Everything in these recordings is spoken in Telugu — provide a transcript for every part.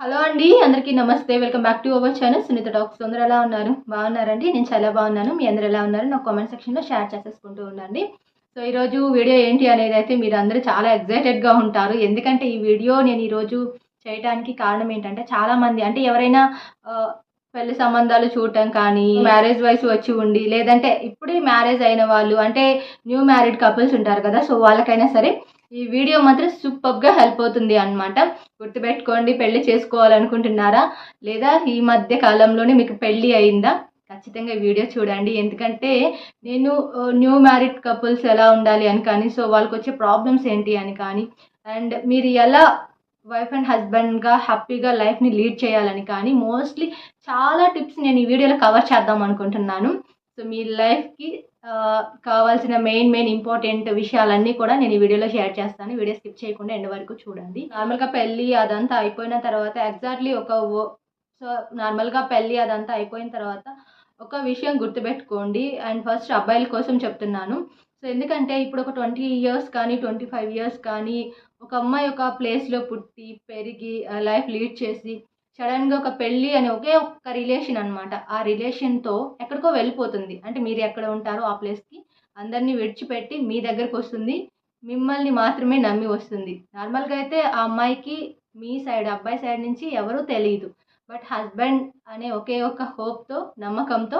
హలో అండి అందరికీ నమస్తే. Welcome back to our channel. Sunitha talks. అందరూ ఎలా ఉన్నారు? బాగున్నారండి? నేను చాలా బాగున్నాను. మీ అందరూ ఎలా ఉన్నారు? నాకు కామెంట్ సెక్షన్లో షేర్ చేసేసుకుంటూ ఉండండి. సో ఈరోజు వీడియో ఏంటి అనేది అయితే మీరు అందరూ చాలా ఎగ్జైటెడ్గా ఉంటారు. ఎందుకంటే ఈ వీడియో నేను ఈరోజు చేయడానికి కారణం ఏంటంటే చాలామంది అంటే ఎవరైనా పెళ్ళి సంబంధాలు చూడటం కానీ మ్యారేజ్ వయసు వచ్చి ఉండి లేదంటే ఇప్పుడే మ్యారేజ్ అయిన వాళ్ళు అంటే న్యూ మ్యారీడ్ కపుల్స్ ఉంటారు కదా సో వాళ్ళకైనా సరే ఈ వీడియో మాత్రం సూపర్గా హెల్ప్ అవుతుంది అనమాట గుర్తుపెట్టుకోండి పెళ్ళి చేసుకోవాలనుకుంటున్నారా? లేదా ఈ మధ్య కాలంలోనే మీకు పెళ్ళి అయిందా? ఖచ్చితంగా ఈ వీడియో చూడండి. ఎందుకంటే నేను న్యూ మ్యారీడ్ కపుల్స్ ఎలా ఉండాలి అని కానీ సో వాళ్ళకి వచ్చే ప్రాబ్లమ్స్ ఏంటి అని కానీ అండ్ మీరు ఎలా వైఫ్ అండ్ హస్బెండ్గా హ్యాపీగా లైఫ్ని లీడ్ చేయాలని కానీ మోస్ట్లీ చాలా టిప్స్ నేను ఈ వీడియోలో కవర్ చేద్దాం అనుకుంటున్నాను. సో మీ లైఫ్కి కావాల్సిన మెయిన్ మెయిన్ ఇంపార్టెంట్ విషయాలన్నీ కూడా నేను ఈ వీడియోలో షేర్ చేస్తాను. వీడియో స్కిప్ చేయకుండా ఎండ్ వరకు చూడండి. నార్మల్గా పెళ్ళి అదంతా అయిపోయిన తర్వాత ఎగ్జాక్ట్లీ ఒక ఓ- సో నార్మల్గా పెళ్ళి అదంతా అయిపోయిన తర్వాత ఒక విషయం గుర్తుపెట్టుకోండి. అండ్ ఫస్ట్ అబ్బాయిల కోసం చెప్తున్నాను. సో ఎందుకంటే ఇప్పుడు ఒక ట్వంటీ ఇయర్స్ కానీ ట్వంటీ ఫైవ్ ఇయర్స్ కానీ ఒక అమ్మాయి ఒక ప్లేస్లో పుట్టి పెరిగి లైఫ్ లీడ్ చేసి సడన్గా ఒక పెళ్ళి అనే ఒకే ఒక్క రిలేషన్ అనమాట ఆ రిలేషన్తో ఎక్కడికో వెళ్ళిపోతుంది. అంటే మీరు ఎక్కడ ఉంటారో ఆ ప్లేస్కి అందరినీ విడిచిపెట్టి మీ దగ్గరకు వస్తుంది. మిమ్మల్ని మాత్రమే నమ్మి వస్తుంది. నార్మల్గా అయితే ఆ అమ్మాయికి మీ సైడ్ అబ్బాయి సైడ్ నుంచి ఎవరూ తెలియదు బట్ హస్బెండ్ అనే ఒకే ఒక హోప్తో నమ్మకంతో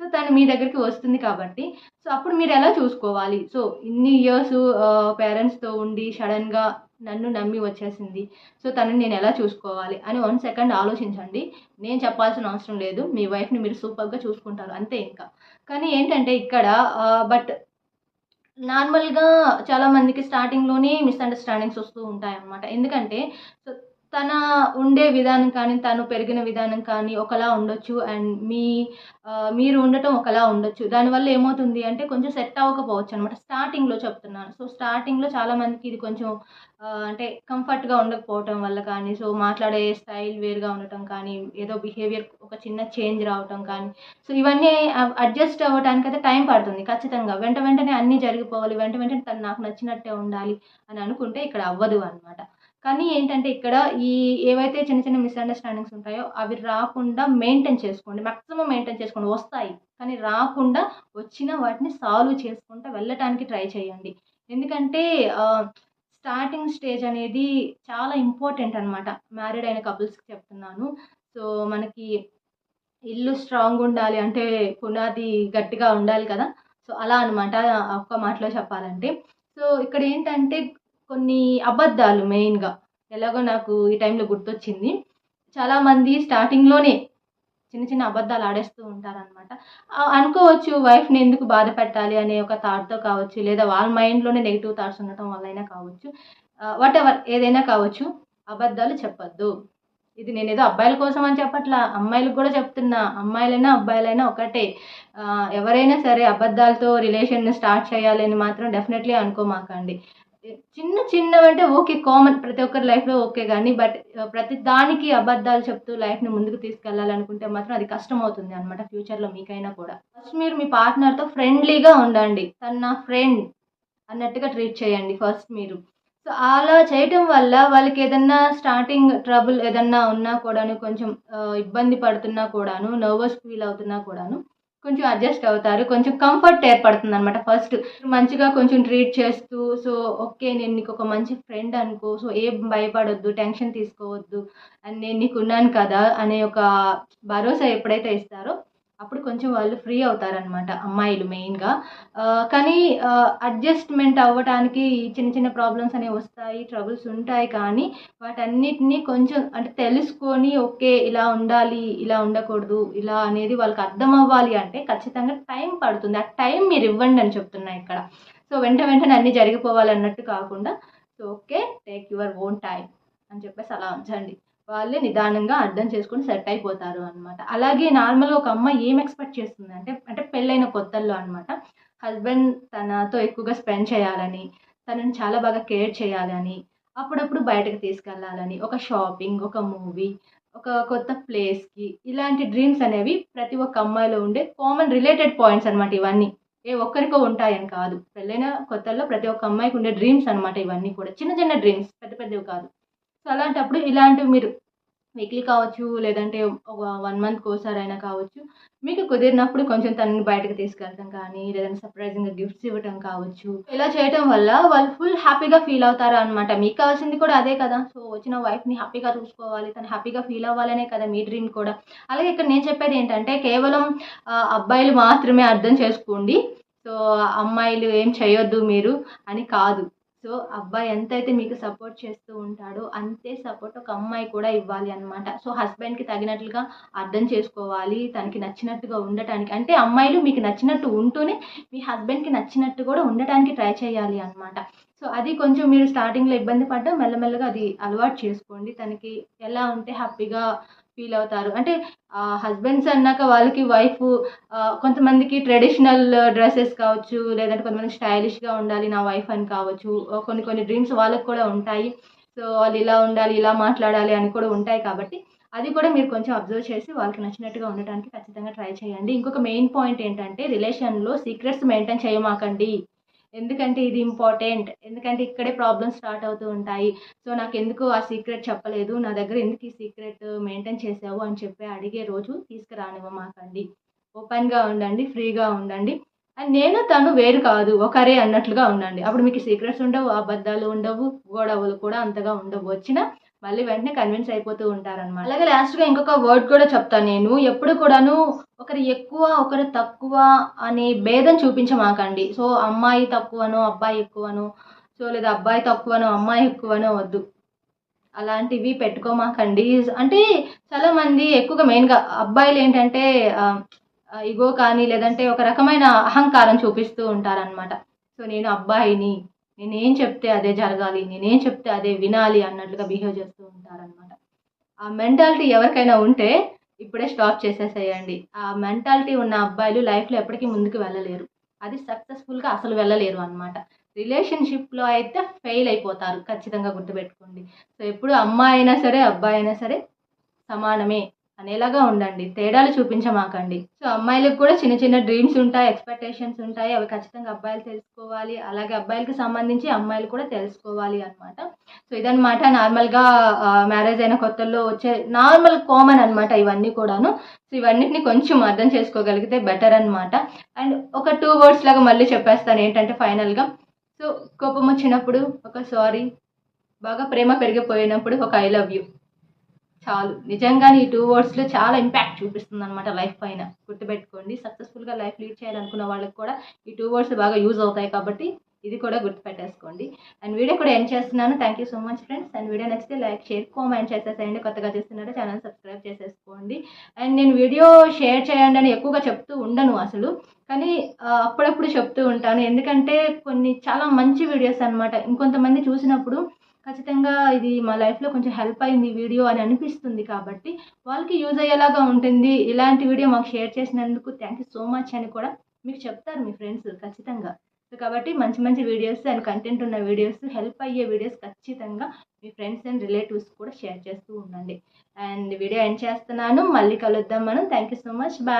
సో తను మీ దగ్గరికి వస్తుంది కాబట్టి సో అప్పుడు మీరు ఎలా చూసుకోవాలి? సో ఇన్ని ఇయర్స్ పేరెంట్స్తో ఉండి సడన్గా నన్ను నమ్మి వచ్చేసింది. సో తనని నేను ఎలా చూసుకోవాలి? అని వన్ సెకండ్ ఆలోచించండి. నేను చెప్పాల్సిన అవసరం లేదు. మీ వైఫ్ని మీరు సూపర్గా చూసుకుంటారు. అంతే ఇంకా. కానీ ఏంటంటే ఇక్కడ బట్ నార్మల్గా చాలామందికి స్టార్టింగ్లోనే మిస్అండర్స్టాండింగ్స్ వస్తూ ఉంటాయన్నమాట. ఎందుకంటే సో తన ఉండే విధానం కానీ తను పెరిగిన విధానం కానీ ఒకలా ఉండొచ్చు. అండ్ మీ మీరు ఉండటం ఒకలా ఉండొచ్చు. దానివల్ల ఏమవుతుంది అంటే కొంచెం సెట్ అవ్వకపోవచ్చు అనమాట స్టార్టింగ్లో చెప్తున్నాను. సో స్టార్టింగ్లో చాలామందికి ఇది కొంచెం అంటే కంఫర్ట్గా ఉండకపోవటం వల్ల కానీ సో మాట్లాడే స్టైల్ వేరుగా ఉండటం కానీ ఏదో బిహేవియర్ ఒక చిన్న చేంజ్ రావటం కానీ సో ఇవన్నీ అడ్జస్ట్ అవ్వడానికి అయితే టైం పడుతుంది ఖచ్చితంగా. వెంట వెంటనే అన్నీ జరిగిపోవాలి. వెంట వెంటనే తను నాకు నచ్చినట్టే ఉండాలి అని అనుకుంటే ఇక్కడ అవ్వదు అనమాట కానీ ఏంటంటే ఇక్కడ ఈ ఏవైతే చిన్న చిన్న మిస్అండర్స్టాండింగ్స్ ఉంటాయో అవి రాకుండా మెయింటైన్ చేసుకోండి. మ్యాక్సిమం మెయింటైన్ చేసుకోండి. వస్తాయి. కానీ రాకుండా వచ్చిన వాటిని సాల్వ్ చేసుకుంటూ వెళ్ళటానికి ట్రై చేయండి. ఎందుకంటే స్టార్టింగ్ స్టేజ్ అనేది చాలా ఇంపార్టెంట్ అనమాట మ్యారీడ్ అయిన కపుల్స్కి చెప్తున్నాను. సో మనకి ఇల్లు స్ట్రాంగ్ ఉండాలి అంటే పునాది గట్టిగా ఉండాలి కదా. సో అలా అనమాట ఒక్క మాటలో చెప్పాలంటే. సో ఇక్కడ ఏంటంటే కొన్ని అబద్ధాలు మెయిన్గా ఎలాగో నాకు ఈ టైంలో గుర్తొచ్చింది. చాలామంది స్టార్టింగ్లోనే చిన్న చిన్న అబద్ధాలు ఆడేస్తూ ఉంటారనమాట అనుకోవచ్చు వైఫ్ని ఎందుకు బాధ పెట్టాలి అనే ఒక థాట్తో కావచ్చు లేదా వాళ్ళ మైండ్లోనే నెగిటివ్ థాట్స్ ఉండటం వల్లైనా కావచ్చు వాట్ ఎవర్ ఏదైనా కావచ్చు అబద్ధాలు చెప్పొద్దు. ఇది నేను ఏదో అబ్బాయిల కోసం అని చెప్పట్లా అమ్మాయిలకు కూడా చెప్తున్నా. అమ్మాయిలైనా అబ్బాయిలైనా ఒకటే. ఎవరైనా సరే అబద్ధాలతో రిలేషన్ స్టార్ట్ చేయాలని మాత్రం డెఫినెట్లీ అనుకోమాకండి. చిన్న చిన్నవంటే ఓకే కామన్ ప్రతి ఒక్కరి లైఫ్లో ఓకే కానీ బట్ uh, ప్రతి దానికి అబద్ధాలు చెప్తూ లైఫ్ని ముందుకు తీసుకెళ్ళాలనుకుంటే మాత్రం అది కష్టం అవుతుంది అనమాట ఫ్యూచర్లో మీకైనా కూడా. ఫస్ట్ మీరు మీ పార్ట్నర్తో ఫ్రెండ్లీగా ఉండండి. తను నా ఫ్రెండ్ అన్నట్టుగా ట్రీట్ చేయండి ఫస్ట్ మీరు. సో అలా చేయటం వల్ల వాళ్ళకి ఏదన్నా స్టార్టింగ్ ట్రబుల్ ఏదన్నా ఉన్నా కూడాను కొంచెం uh, ఇబ్బంది పడుతున్నా కూడాను నర్వస్ ఫీల్ అవుతున్నా కూడాను కొంచెం అడ్జస్ట్ అవుతారు. కొంచెం కంఫర్ట్ ఏర్పడుతుంది అనమాట ఫస్ట్ మంచిగా కొంచెం ట్రీట్ చేస్తూ సో ఓకే నేను నీకు ఒక మంచి ఫ్రెండ్ అనుకో సో ఏం భయపడొద్దు టెన్షన్ తీసుకోవద్దు అండ్ నేను నీకు ఉన్నాను కదా అనే ఒక భరోసా ఎప్పుడైతే ఇస్తారో అప్పుడు కొంచెం వాళ్ళు ఫ్రీ అవుతారనమాట అమ్మాయిలు మెయిన్గా కానీ అడ్జస్ట్మెంట్ అవ్వటానికి చిన్న చిన్న ప్రాబ్లమ్స్ అనేవి వస్తాయి ట్రబుల్స్ ఉంటాయి కానీ వాటన్నిటిని కొంచెం అంటే తెలుసుకొని ఓకే ఇలా ఉండాలి ఇలా ఉండకూడదు ఇలా అనేది వాళ్ళకి అర్థం అవ్వాలి అంటే ఖచ్చితంగా టైం పడుతుంది. ఆ టైం మీరు ఇవ్వండి అని చెప్తున్నా ఇక్కడ. సో వెంట వెంటనే అన్నీ జరిగిపోవాలి అన్నట్టు కాకుండా so okay take your own time అని చెప్పేసి అలా ఉంచండి. వాళ్ళే నిదానంగా అర్థం చేసుకొని సెట్ అయిపోతారు అనమాట అలాగే నార్మల్గా ఒక అమ్మాయి ఏం ఎక్స్పెక్ట్ చేస్తుంది అంటే అంటే పెళ్ళైన కొత్తల్లో అనమాట హస్బెండ్ తనతో ఎక్కువగా స్పెండ్ చేయాలని తనని చాలా బాగా కేర్ చేయాలని అప్పుడప్పుడు బయటకు తీసుకెళ్ళాలని ఒక షాపింగ్ ఒక మూవీ ఒక కొత్త ప్లేస్కి ఇలాంటి డ్రీమ్స్ అనేవి ప్రతి ఒక్క అమ్మాయిలో ఉండే కామన్ రిలేటెడ్ పాయింట్స్ అనమాట ఇవన్నీ. ఏ ఒక్కరికో ఉంటాయని కాదు. పెళ్ళైన కొత్తల్లో ప్రతి ఒక్క అమ్మాయికి ఉండే డ్రీమ్స్ అనమాట ఇవన్నీ కూడా. చిన్న చిన్న డ్రీమ్స్ పెద్ద పెద్దవి కాదు. సో అలాంటప్పుడు ఇలాంటివి మీరు వీక్లీ కావచ్చు లేదంటే ఒక వన్ మంత్కి ఒకసారి అయినా కావచ్చు మీకు కుదిరినప్పుడు కొంచెం తనని బయటకు తీసుకెళ్ళటం కానీ లేదంటే సర్ప్రైజింగ్గా గిఫ్ట్స్ ఇవ్వటం కావచ్చు. ఇలా చేయటం వల్ల వాళ్ళు ఫుల్ హ్యాపీగా ఫీల్ అవుతారు అనమాట మీకు కావాల్సింది కూడా అదే కదా. సో వచ్చిన వైఫ్ని హ్యాపీగా చూసుకోవాలి తను హ్యాపీగా ఫీల్ అవ్వాలనే కదా మీ డ్రీమ్ కూడా. అలాగే ఇక్కడ నేను చెప్పేది ఏంటంటే కేవలం అబ్బాయిలు మాత్రమే అర్థం చేసుకోండి. సో అమ్మాయిలు ఏం చేయొద్దు మీరు అని కాదు. సో అబ్బాయి ఎంతైతే మీకు సపోర్ట్ చేస్తూ ఉంటాడో అంతే సపోర్ట్ ఒక అమ్మాయి కూడా ఇవ్వాలి అనమాట సో హస్బెండ్కి తగినట్లుగా అర్థం చేసుకోవాలి తనకి నచ్చినట్టుగా ఉండటానికి. అంటే అమ్మాయిలు మీకు నచ్చినట్టు ఉంటూనే మీ హస్బెండ్కి నచ్చినట్టు కూడా ఉండటానికి ట్రై చేయాలి అనమాట సో అది కొంచెం మీరు స్టార్టింగ్లో ఇబ్బంది పడ్డా మెల్లమెల్లగా అది అలవాటు చేసుకోండి. తనకి ఎలా ఉంటే హ్యాపీగా ఫీల్ అవుతారు. అంటే హస్బెండ్స్ అన్నాక వాళ్ళకి వైఫ్ కొంతమందికి ట్రెడిషనల్ డ్రెస్సెస్ కావచ్చు లేదంటే కొంతమంది స్టైలిష్గా ఉండాలి నా వైఫ్ అని కావచ్చు కొన్ని కొన్ని డ్రీమ్స్ వాళ్ళకి కూడా ఉంటాయి. సో వాళ్ళు ఇలా ఉండాలి ఇలా మాట్లాడాలి అని కూడా ఉంటాయి కాబట్టి అది కూడా మీరు కొంచెం అబ్జర్వ్ చేసి వాళ్ళకి నచ్చినట్టుగా ఉండటానికి ఖచ్చితంగా ట్రై చేయండి. ఇంకొక మెయిన్ పాయింట్ ఏంటంటే రిలేషన్లో సీక్రెట్స్ మెయింటైన్ చేయమాకండి. ఎందుకంటే ఇది ఇంపార్టెంట్ ఎందుకంటే ఇక్కడే ప్రాబ్లమ్స్ స్టార్ట్ అవుతూ ఉంటాయి. సో నాకు ఎందుకు ఆ సీక్రెట్ చెప్పలేదు నా దగ్గర ఎందుకు ఈ సీక్రెట్ మెయింటైన్ చేసావు అని చెప్పి అడిగే రోజు తీసుకురానివ్వమాకండి. ఓపెన్గా ఉండండి ఫ్రీగా ఉండండి. అండ్ నేను తను వేరు కాదు ఒకరే అన్నట్లుగా ఉండండి. అప్పుడు మీకు సీక్రెట్స్ ఉండవు అబద్ధాలు ఉండవు గొడవలు కూడా అంతగా ఉండవు. వచ్చినా మళ్ళీ వెంటనే కన్విన్స్ అయిపోతూ ఉంటారనమాట అలాగే లాస్ట్గా ఇంకొక వర్డ్ కూడా చెప్తాను నేను. ఎప్పుడు కూడాను ఒకరు ఎక్కువ ఒకరు తక్కువ అనే భేదం చూపించమాకండి. సో అమ్మాయి తక్కువనో అబ్బాయి ఎక్కువనో సో లేదా అబ్బాయి తక్కువనో అమ్మాయి ఎక్కువనో వద్దు. అలాంటివి పెట్టుకోమాకండి. అంటే చాలా మంది ఎక్కువగా మెయిన్గా అబ్బాయిలు ఏంటంటే ఇగో కానీ లేదంటే ఒక రకమైన అహంకారం చూపిస్తూ ఉంటారనమాట సో నేను అబ్బాయిని నేనేం చెప్తే అదే జరగాలి నేనేం చెప్తే అదే వినాలి అన్నట్లుగా బిహేవ్ చేస్తూ ఉంటారనమాట ఆ మెంటాలిటీ ఎవరికైనా ఉంటే ఇప్పుడే స్టాప్ చేసేసేయండి. ఆ మెంటాలిటీ ఉన్న అబ్బాయిలు లైఫ్లో ఎప్పటికీ ముందుకు వెళ్ళలేరు. అది సక్సెస్ఫుల్గా అసలు వెళ్ళలేరు అనమాట రిలేషన్షిప్లో అయితే ఫెయిల్ అయిపోతారు ఖచ్చితంగా గుర్తుపెట్టుకోండి. సో ఎప్పుడు అమ్మాయి అయినా సరే అబ్బాయి అయినా సరే సమానమే. అనేలాగా ఉండండి. తేడాలు చూపించమాకండి. సో అమ్మాయిలకు కూడా చిన్న చిన్న డ్రీమ్స్ ఉంటాయి ఎక్స్పెక్టేషన్స్ ఉంటాయి. అవి ఖచ్చితంగా అబ్బాయిలు తెలుసుకోవాలి. అలాగే అబ్బాయిలకి సంబంధించి అమ్మాయిలు కూడా తెలుసుకోవాలి అనమాట సో ఇదనమాట నార్మల్గా మ్యారేజ్ అయిన కొత్తల్లో వచ్చే నార్మల్ కామన్ అనమాట ఇవన్నీ కూడాను. సో ఇవన్నిటిని కొంచెం అర్థం చేసుకోగలిగితే బెటర్ అనమాట అండ్ ఒక టూ వర్డ్స్ లాగా మళ్ళీ చెప్పేస్తాను ఏంటంటే ఫైనల్గా సో కోపం వచ్చినప్పుడు ఒక సారీ బాగా ప్రేమ పెరిగిపోయినప్పుడు ఒక ఐ లవ్ యూ చాలు. నిజంగానే ఈ టూ వర్డ్స్లో చాలా ఇంపాక్ట్ చూపిస్తుంది అనమాట లైఫ్ పైన. గుర్తుపెట్టుకోండి. సక్సెస్ఫుల్గా లైఫ్ లీడ్ చేయాలనుకున్న వాళ్ళకి కూడా ఈ టూ వర్డ్స్ బాగా యూజ్ అవుతాయి కాబట్టి ఇది కూడా గుర్తుపెట్టేసుకోండి. అండ్ వీడియో కూడా ఎండ్ చేస్తున్నాను. Thank you so much friends and video నచ్చితే లైక్ షేర్ కామెంట్ చేసేసేయండి. కొత్తగా చూస్తున్నారో ఛానల్ సబ్స్క్రైబ్ చేసేసుకోండి. అండ్ నేను వీడియో షేర్ చేయండి అని ఎక్కువగా చెప్తూ ఉండను అసలు. కానీ అప్పుడప్పుడు చెప్తూ ఉంటాను. ఎందుకంటే కొన్ని చాలా మంచి వీడియోస్ అనమాట ఇంకొంతమంది చూసినప్పుడు ఖచ్చితంగా ఇది మా లైఫ్లో కొంచెం హెల్ప్ అయింది వీడియో అని అనిపిస్తుంది కాబట్టి వాళ్ళకి యూజ్ అయ్యేలాగా ఉంటుంది. ఇలాంటి వీడియో మాకు షేర్ చేసినందుకు థ్యాంక్ యూ సో మచ్ అని కూడా మీకు చెప్తారు మీ ఫ్రెండ్స్ ఖచ్చితంగా. సో కాబట్టి మంచి మంచి వీడియోస్ అండ్ కంటెంట్ ఉన్న వీడియోస్ హెల్ప్ అయ్యే వీడియోస్ ఖచ్చితంగా మీ ఫ్రెండ్స్ అండ్ రిలేటివ్స్ కూడా షేర్ చేస్తూ ఉండండి. అండ్ వీడియో ఎండ్ చేస్తున్నాను. మళ్ళీ కలుద్దాం మనం. Thank you so much bye